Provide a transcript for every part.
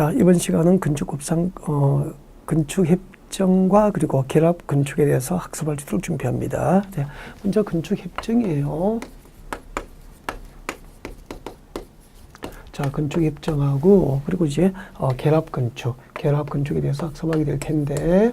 자, 이번 시간은 건축법상 어, 건축 협정과 그리고 결합 건축에 대해서 학습할 수 있도록 준비합니다. 자, 먼저 건축 협정이에요. 자, 건축 협정하고 그리고 이제 어, 결합 건축, 결합 건축에 대해서 학습하게 될 텐데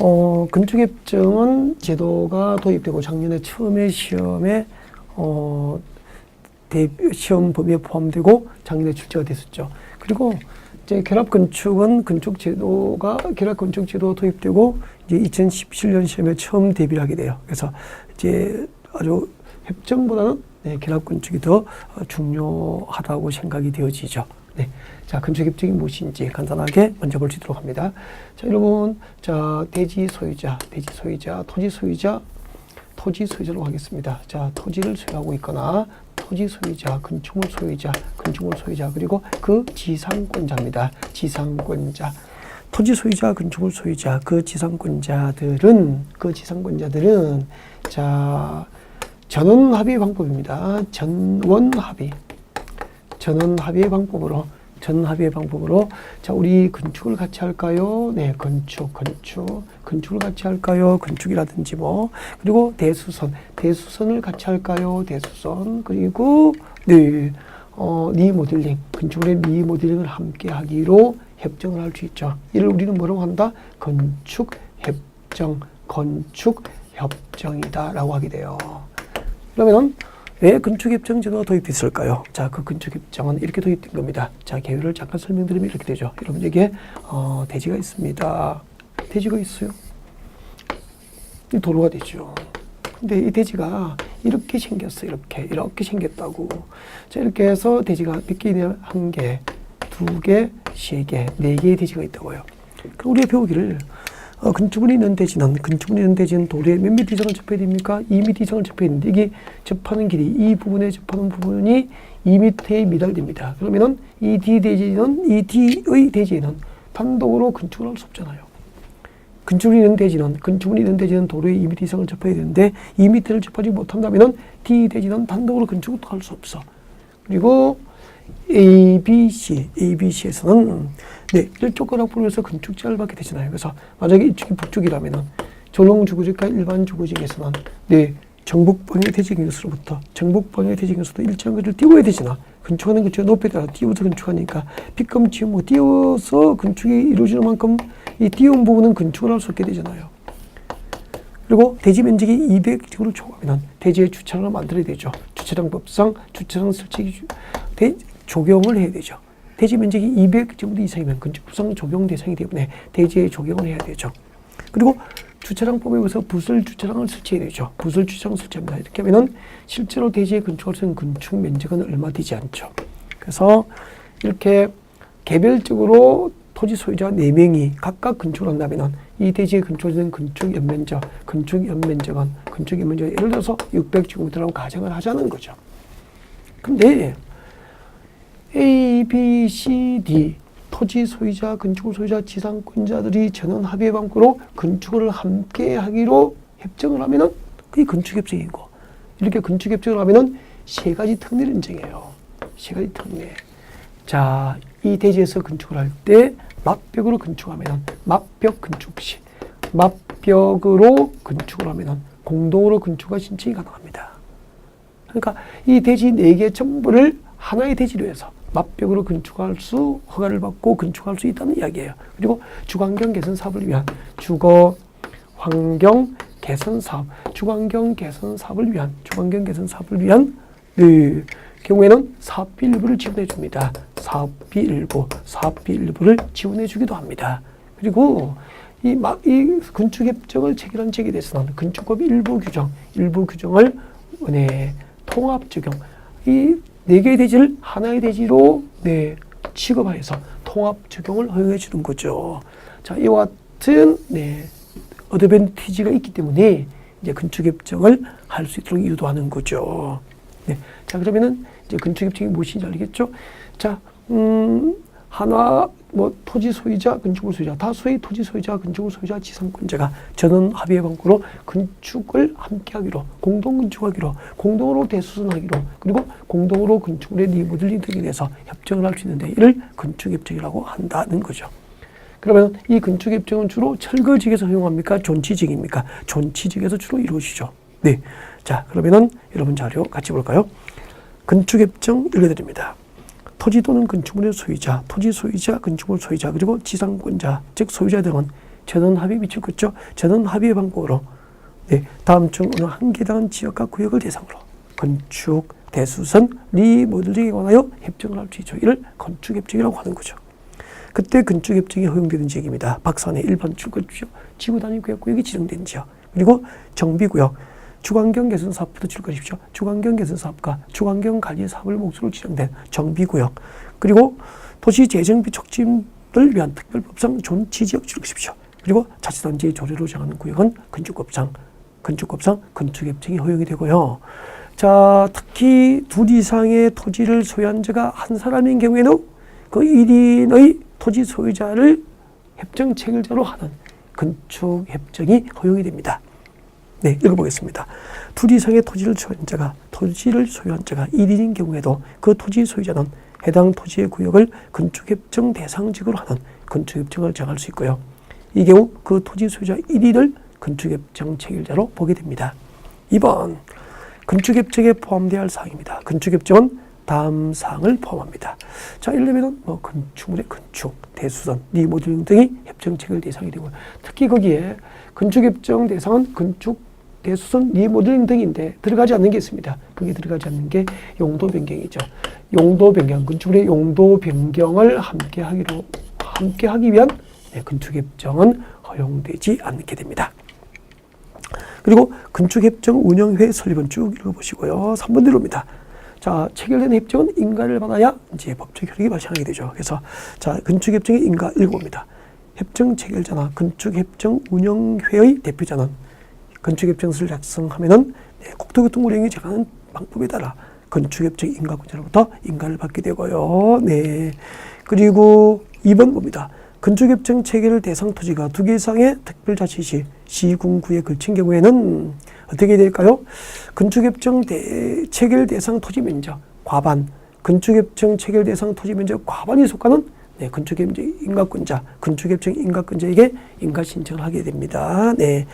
어, 건축협정은 제도가 도입되고 작년에 처음에 시험에 어, 대, 시험 범위에 포함되고 작년에 출제가 됐었죠. 그리고 이제 결합 건축은 건축 제도가 결합 건축 제도 도입되고 이제 2017년 시험에 처음 대비를 하게 돼요. 그래서 이제 아주 협정보다는 네, 결합 건축이 더 어, 중요하다고 생각이 되어지죠. 네. 자, 건축 협정이 무엇인지 간단하게 먼저 볼 수 있도록 합니다. 자, 여러분, 자, 대지 소유자, 대지 소유자, 토지 소유자, 토지 소유자로 하겠습니다. 자, 토지를 소유하고 있거나 토지 소유자, 건축물 소유자, 건축물 소유자, 그리고 그 지상권자입니다. 지상권자. 토지 소유자, 건축물 소유자, 그 지상권자들은, 그 지상권자들은, 자, 전원 합의 방법입니다. 전원 합의. 전원 합의 방법으로 전원 합의 방법으로 자 우리 건축을 같이 할까요? 네 건축 건축 건축을 같이 할까요? 건축이라든지 뭐 그리고 대수선 대수선을 같이 할까요? 대수선 그리고 네 어, 리모델링 건축물의 리모델링을 함께 하기로 협정을 할 수 있죠. 이를 우리는 뭐라고 한다? 건축 협정 건축 협정이다라고 하게 돼요. 그러면은 왜 건축협정 제도가 도입됐을까요? 자, 그 건축협정은 이렇게 도입된 겁니다. 자, 개요를 잠깐 설명드리면 이렇게 되죠. 여러분, 에게 어, 대지가 있습니다. 대지가 있어요. 이 도로가 되죠. 근데 이 대지가 이렇게 생겼어. 이렇게. 이렇게 생겼다고. 자, 이렇게 해서 대지가 몇 개냐? 한 개, 두 개, 세 개, 네 개의 대지가 있다고요. 그럼 우리가 배우기를 어, 건축물이 있는 대지는 건축물이 있는 대지는 도로에 몇 미터 이상을 접해야 됩니까? 2미터 이상을 접해야 되는데 이게 접하는 길이 이 부분에 접하는 부분이 2미터에 미달됩니다. 그러면은 이 D 대지는 이 D의 대지에는 단독으로 건축을 할 수 없잖아요. 건축물이 있는 대지는 건축물이 있는 대지는 도로에 2미터 이상을 접해야 되는데 2미터를 접하지 못한다면은 D 대지는 단독으로 건축을 할 수 없어. 그리고 A, B, C, A, B, C에서는 네, 일쪽 건학부로에서 건축 제한을 받게 되잖아요. 그래서 만약에 이쪽이 북쪽이라면은 전용 주거지과 일반 주거지에서는 네, 정북 방향 대지인 것으로부터 정북 방향 대지인 것으로 일정한 것을 띄워야 되잖아. 건축하는 건축의 높이에 따라 띄워서 건축하니까 빗금치 뭐 띄워서 건축이 이루어지는 만큼 이 띄운 부분은 건축을 할 수 없게 되잖아요. 그리고 대지 면적이 200제곱을 초과하면 대지에 주차장을 만들어야 되죠. 주차장법상 주차장 설치 대, 적용을 해야 되죠. 대지 면적이 200제곱 이상이면 건축법상 적용 대상이 때문에 대지에 적용을 해야 되죠. 그리고 주차장법에 의해서 부설 주차장을 설치해야 되죠. 부설 주차장 설치합니다. 이렇게 하면은 실제로 대지에 건축할 수 있는 건축 면적은 얼마 되지 않죠. 그래서 이렇게 개별적으로 토지 소유자 4명이 각각 건축을 한다면은 이 대지에 건축된 건축 연면적, 건축 연면적은 건축 연면적 예를 들어서 600제곱미터라고 가정을 하자는 거죠. 근데 A, B, C, D 토지 소유자, 건축 소유자, 지상권자들이 전원 합의 방법으로 건축을 함께 하기로 협정을 하면은 그게 건축 협정이고 이렇게 건축 협정을 하면은 세 가지 특례를 인정해요. 세 가지 특례. 자, 이 대지에서 건축을 할때 맞벽으로 건축하면은 맞벽 건축 시 맞벽으로 건축을 하면은 공동으로 건축과 신청이 가능합니다. 그러니까 이 대지 네 개 전부를 하나의 대지로 해서 맞벽으로 건축할 수 허가를 받고 건축할 수 있다는 이야기예요. 그리고 주거환경 개선 사업을 위한 주거 환경 개선 사업, 주거환경 개선 사업을 위한 주거환경 개선 사업을 위한 네, 경우에는 사업비 일부를 지원해 줍니다. 사업비 일부, 사업비 일부를 지원해 주기도 합니다. 그리고 이, 막, 이 건축협정을 체결한 지역에 대해서는 건축법 일부 규정, 일부 규정을 네, 통합 적용, 이 네 개의 대지를 하나의 대지로 네, 취급하여서 통합 적용을 허용해 주는 거죠. 자, 이와 같은 네, 어드밴티지가 있기 때문에 이제 건축협정을 할 수 있도록 유도하는 거죠. 네. 자, 그러면은 이제 건축협정이 무엇인지 알겠죠? 자, 음, 하나 뭐 토지 소유자, 건축물 소유자, 다수의 토지 소유자, 건축물 소유자, 지상권자가 전원 합의의 방법으로 건축을 함께하기로, 공동 건축하기로, 공동으로 대수선하기로, 그리고 공동으로 건축물의 리모델링 등에 대해서 협정을 할 수 있는데 이를 건축협정이라고 한다는 거죠. 그러면 이 건축협정은 주로 철거지역에서 허용합니까? 존치지역입니까? 존치지역에서 주로 이루어지죠. 네. 자, 그러면은 여러분 자료 같이 볼까요? 건축협정 읽어드립니다. 토지 또는 건축물의 소유자, 토지 소유자, 건축물 소유자, 그리고 지상권자, 즉 소유자 등은 전원 합의 미칠 것죠. 전원 합의의 방법으로 네, 다음 중 어느 한 개당 지역과 구역을 대상으로 건축, 대수선, 리모델링에 관하여 협정을 할 수 있죠. 이를 건축협정이라고 하는 거죠. 그때 건축협정이 허용되는 지역입니다. 박산의 일반 출거지역, 지구 단위 구역구역이 지정된 지역, 그리고 정비구역, 주관경 개선 사업부터 출거십시오. 주관경 개선 사업과 주관경 관리 사업을 목적으로 지정된 정비구역, 그리고 도시 재정비 촉진을 위한 특별법상 존치 지역 출거십시오. 그리고 자치단체의 조례로 정하는 구역은 건축법상, 건축법상 건축협정이 허용이 되고요. 자, 특히 둘 이상의 토지를 소유한 자가 한 사람인 경우에는 그 1인의 토지 소유자를 협정 체결자로 하는 건축 협정이 허용이 됩니다. 네, 읽어보겠습니다. 둘 이상의 토지를 소유한 자가 토지를 소유한 자가 1인인 경우에도 그 토지 소유자는 해당 토지의 구역을 건축협정 대상지구로 하는 건축협정을 정할 수 있고요. 이 경우 그 토지 소유자 1인을 건축협정 체결자로 보게 됩니다. 2번 건축협정에 포함되어야 할 사항입니다. 건축협정은 다음 사항을 포함합니다. 자, 들면 뭐 건축물의 건축, 대수선, 리모델링 등이 협정 체결 대상이 되고 특히 거기에 건축협정 대상은 건축, 대수선, 리모델링 등인데 들어가지 않는 게 있습니다. 그게 들어가지 않는 게 용도 변경이죠. 용도 변경, 건축물의 용도 변경을 함께 하기로 함께 하기 위한 네, 건축협정은 허용되지 않게 됩니다. 그리고 건축협정 운영회 설립은 쭉 읽어보시고요. 3번 대로입니다. 자, 체결된 협정은 인가를 받아야 이제 법적 효력이 발생하게 되죠. 그래서 자, 건축협정의 인가 읽어봅니다. 협정 체결자나 건축협정 운영회의 대표자는 건축협정서를 작성하면은 네, 국토교통운행이 정하는 방법에 따라 건축협정 인가권자로부터 인가를 받게 되고요. 네. 그리고 2번 봅니다. 건축협정 체결 대상 토지가 두 개 이상의 특별자치시, 시군구에 걸친 경우에는 어떻게 될까요? 건축협정 대, 체결 대상 토지 면적 과반, 건축협정 체결 대상 토지 면적 과반이 속하는 네, 건축협정 인가권자, 건축협정 인가권자에게 인가 신청을 하게 됩니다. 네.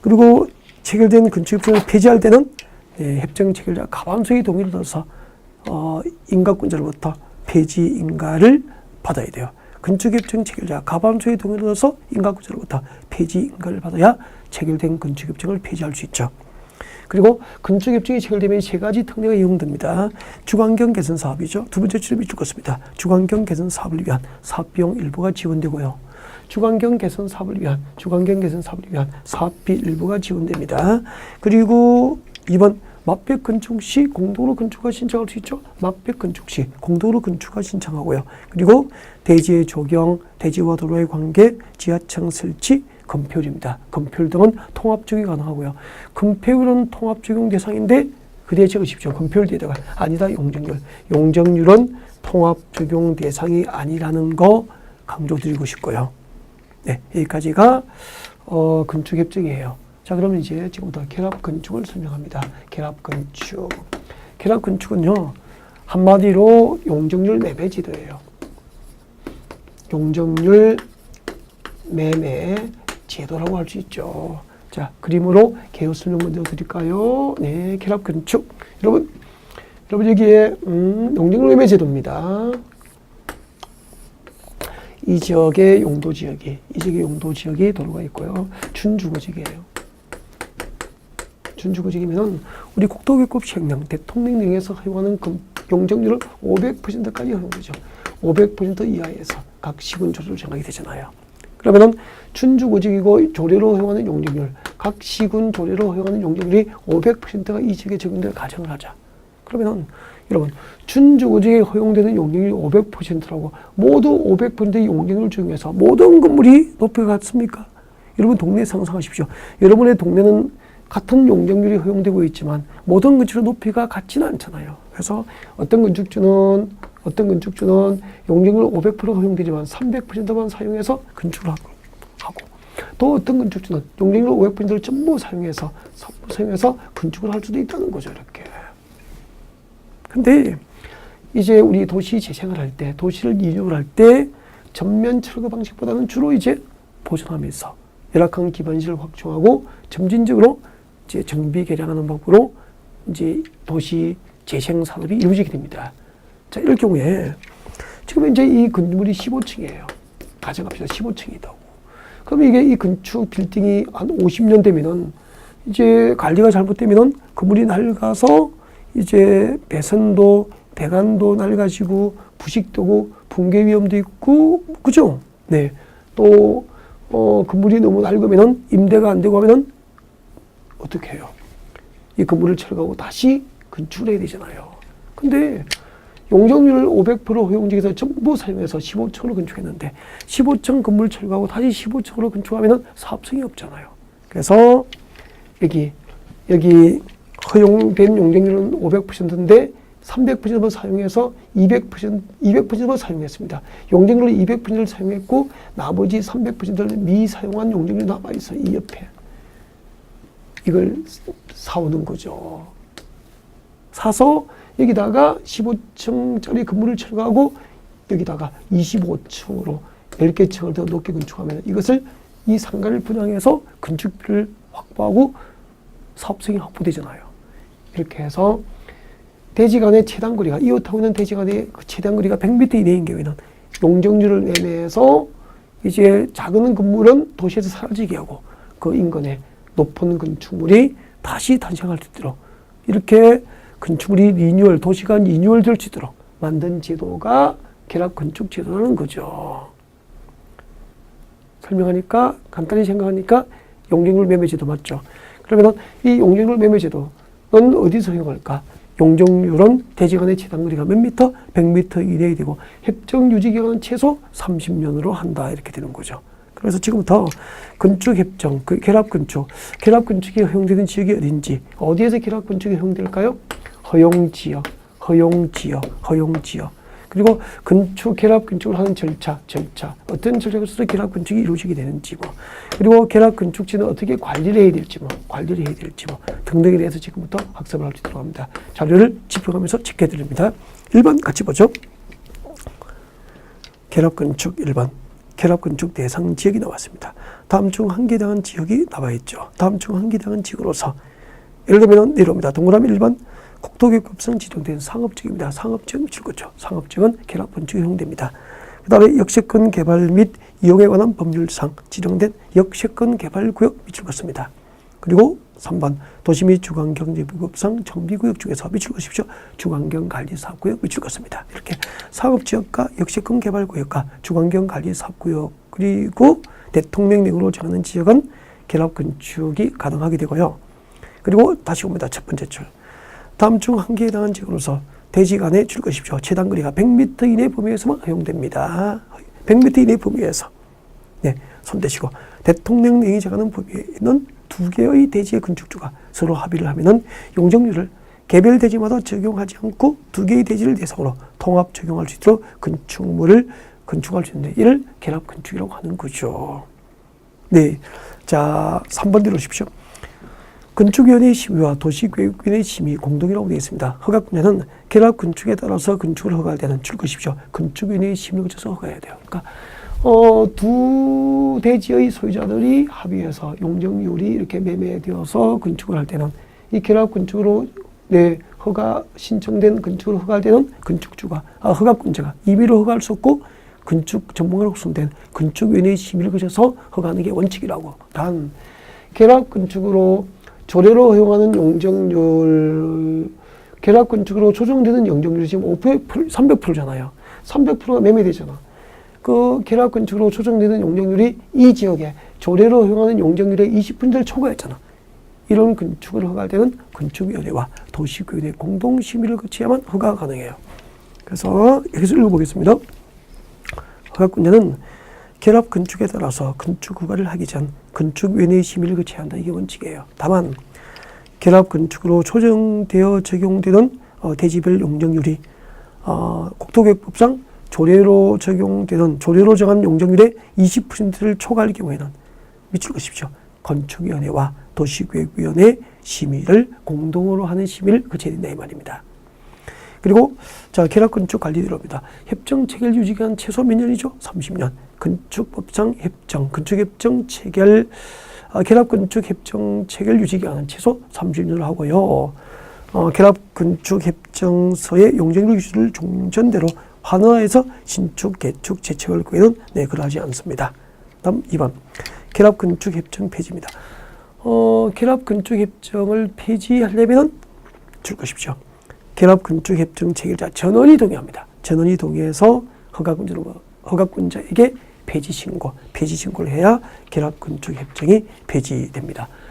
그리고 체결된 건축협정을 폐지할 때는 네, 협정 체결자 과반수의 동의를 얻어서 어, 인가권자로부터 폐지 인가를 받아야 돼요. 건축협정 체결자 과반수의 동의를 얻어서 인가권자로부터 폐지 인가를 받아야 체결된 건축협정을 폐지할 수 있죠. 그리고 건축협정이 체결되면 세 가지 특례가 이용됩니다. 주관경 개선 사업이죠. 두 번째 출입이 죽었습니다. 주관경 개선 사업을 위한 사업비용 일부가 지원되고요. 주관경 개선 사업을 위한 주관경 개선 사업을 위한 사업비 일부가 지원됩니다. 그리고 이번 맛백 건축 시 공동으로 건축가 신청할 수 있죠. 맛백 건축 시 공동으로 건축가 신청하고요. 그리고 대지의 조경, 대지와 도로의 관계, 지하층 설치, 건폐율입니다. 건폐율 등은 통합 적용이 가능하고요. 건폐율은 통합 적용 대상인데 그 뒤에 적으십시오. 건폐율 뒤에다가 아니다 용적률. 용적률은 통합 적용 대상이 아니라는 거 강조드리고 싶고요. 네, 여기까지가 어, 건축 협정이에요. 자, 그러면 이제 지금부터 결합 건축을 설명합니다. 결합 건축. 결합 건축은요, 한마디로 용적률 매매 제도예요. 용적률 매매 제도라고 할 수 있죠. 자, 그림으로 개요 설명 먼저 드릴까요? 네, 결합 건축. 여러분, 여러분 여기에 음, 매매 제도입니다. 이 지역의 용도 지역이 이 지역의 용도 지역이 도로가 있고요. 준주거지역이에요. 준주거지역이면은 우리 국토교급 시행령 대통령령에서 허용하는 금- 용적률을 500%까지 허용되죠. 500% 이하에서 각 시군 조례로 정하게 되잖아요. 그러면은 준주거지역이고 조례로 허용하는 용적률, 각 시군 조례로 허용하는 용적률이 500%가 이 지역에 적용될 가정을 하자. 그러면은 여러분 준주거지에 허용되는 용적률이 500%라고 모두 500%의 용적률 중에서 모든 건물이 높이가 같습니까? 여러분 동네 상상하십시오. 여러분의 동네는 같은 용적률이 허용되고 있지만 모든 건축의 높이가 같지는 않잖아요. 그래서 어떤 건축주는 어떤 건축주는 용적률 500% 허용되지만 300%만 사용해서 건축을 하고, 하고 또 어떤 건축주는 용적률 500%를 전부 사용해서 사용해서 건축을 할 수도 있다는 거죠 이렇게. 근데 이제 우리 도시 재생을 할 때, 도시를 리뉴얼 할때 전면 철거 방식보다는 주로 이제 보존하면서 열악한 기반시를 확충하고 점진적으로 이제 정비 개량하는 방법으로 이제 도시 재생 산업이 이루어지게 됩니다. 자, 이럴 경우에 지금 이제 이 건물이 15층이에요. 가정합시다. 15층이다고. 그럼 이게 이 건축 빌딩이 한 50년 되면은 이제 관리가 잘못되면은 건물이 낡아서 이제 배선도 배관도 낡아지고 부식되고 붕괴 위험도 있고 그죠? 네. 또 어, 건물이 너무 낡으면은 임대가 안 되고 하면은 어떻게 해요? 이 건물을 철거하고 다시 건축을 해야 되잖아요. 근데 용적률 500% 허용지에서 전부 사용해서 15층으로 건축했는데 15층 건물 철거하고 다시 15층으로 건축하면은 사업성이 없잖아요. 그래서 여기 여기 허용된 용적률은 500%인데 300%만 사용해서 200% 200%만 사용했습니다. 용적률 200%를 사용했고 나머지 300%를 미사용한 용적률이 남아 있어 이 옆에 이걸 사오는 거죠. 사서 여기다가 15층짜리 건물을 철거하고 여기다가 25층으로 10개 층을 더 높게 건축하면 이것을 이 상가를 분양해서 건축비를 확보하고 사업성이 확보되잖아요. 이렇게 해서 대지 간의 최단 거리가 이웃하고 있는 대지 간의 그 최단 거리가 100m 이내인 경우에는 용적률을 매매해서 이제 작은 건물은 도시에서 사라지게 하고 그 인근에 높은 건축물이 다시 탄생할 수 있도록 이렇게 건축물이 리뉴얼 도시가 리뉴얼 될수 있도록 만든 제도가 결합 건축 제도라는 거죠. 설명하니까 간단히 생각하니까 용적률 매매 제도 맞죠? 그러면 이 용적률 매매 제도는 어디서 허용할까? 용적률은 대지간의 최단거리가 몇 미터? 100미터 이내에 되고 협정 유지 기간은 최소 30년으로 한다 이렇게 되는 거죠. 그래서 지금부터 건축 협정, 그 결합 건축, 결합 건축이 허용되는 지역이 어딘지, 어디에서 결합 건축이 허용될까요? 허용 지역, 허용 지역, 허용 지역. 그리고 건축 결합 건축을 하는 절차, 절차. 어떤 절차를 써서 결합 건축이 이루어지게 되는지 뭐. 그리고 결합 건축지는 어떻게 관리를 해야 될지 뭐, 관리를 해야 될지 뭐 등등에 대해서 지금부터 학습을 할수 있도록 합니다. 자료를 짚어가면서 체크해 드립니다. 1번 같이 보죠. 결합 건축 1번. 결합 건축 대상 지역이 나왔습니다. 다음 중 한 개 당한 지역이 나와 있죠. 다음 중 한 개 당한 지역으로서 예를 들면 내려옵니다. 동그라미 1번 국토교급성 지정된 상업지역입니다. 상업지역 미칠 거죠. 상업지역은 결합 건축에 허용됩니다. 그 다음에 역세권 개발 및 이용에 관한 법률상 지정된 역세권 개발 구역 미칠 것입니다. 그리고 3번 도시 및 주관경제부급상 정비구역 중에서 미칠 것이죠. 주관경관리사업구역 미칠 것입니다. 이렇게 사업지역과 역세권 개발구역과 주관경관리사업구역 그리고 대통령령으로 정하는 지역은 결합건축이 가능하게 되고요. 그리고 다시 봅니다. 첫 번째 줄. 다음 중 한 개에 해당한 지역으로서 대지 간에 줄 것이죠. 최단 거리가 100m 이내 범위에서만 허용됩니다. 100m 이내 범위에서. 네, 손 대시고 대통령령이 정하는 범위에 있는 두 개의 대지의 건축주가 서로 합의를 하면은 용적률을 개별 대지마다 적용하지 않고 두 개의 대지를 대상으로 통합 적용할 수 있도록 건축물을 건축할 수 있는데 이를 결합 건축이라고 하는 거죠. 네. 자, 3번 들어오십시오. 건축위원회의 심의와 도시계획위원회의 심의 공동이라고 되어 있습니다. 허가 분야는 결합 건축에 따라서 건축을 허가할 때는 줄 것이죠. 건축위원회의 심의를 거쳐서 허가해야 돼요. 그러니까 어, 두 대지의 소유자들이 합의해서 용적률이 이렇게 매매되어서 건축을 할 때는 이 결합 건축으로 네, 허가 신청된 건축을 허가할 때는 건축주가 아, 허가권자가 임의로 허가할 수 없고 건축 전문가로 구성된 건축위원회의 심의를 거쳐서 허가하는 게 원칙이라고. 단 결합 건축으로 조례로 허용하는 용적률 결합 건축으로 조정되는 용적률이 지금 500% 300%잖아요. 300%가 매매되잖아. 그 결합 건축으로 조정되는 용적률이 이 지역에 조례로 허용하는 용적률의 20%를 초과했잖아. 이런 건축을 허가할 때는 건축위원회와 도시위원회 공동 심의를 거쳐야만 허가가 가능해요. 그래서 여기서 읽어보겠습니다. 허가권자는 결합 건축에 따라서 건축 허가를 하기 전 건축위원회의 심의를 거쳐야 한다. 이게 원칙이에요. 다만 결합 건축으로 조정되어 적용되는 어, 대지별 용적률이 어, 국토교육법상 조례로 적용되는 조례로 정한 용적률의 20%를 초과할 경우에는 미칠 것이죠. 건축위원회와 도시계획위원회 심의를 공동으로 하는 심의를 거쳐야 된다 이 말입니다. 그리고 자 결합 건축 관리대로입니다. 협정 체결 유지 기간 최소 몇 년이죠? 30년. 건축법상 협정 건축 협정 체결 아, 결합 건축 협정 체결 유지 기간은 최소 30년을 하고요. 어, 결합 건축 협정서의 용적률 기준을 종전대로 환원해서 신축, 개축, 재체할 경우에는 네, 그러하지 않습니다. 다음 2번 결합 건축 협정 폐지입니다. 어, 결합 건축 협정을 폐지하려면은 줄 것이죠. 결합 건축 협정 체결자 전원이 동의합니다. 전원이 동의해서 허가권자 허가권자에게 폐지 신고, 폐지 신고를 해야 결합 건축 협정이 폐지됩니다.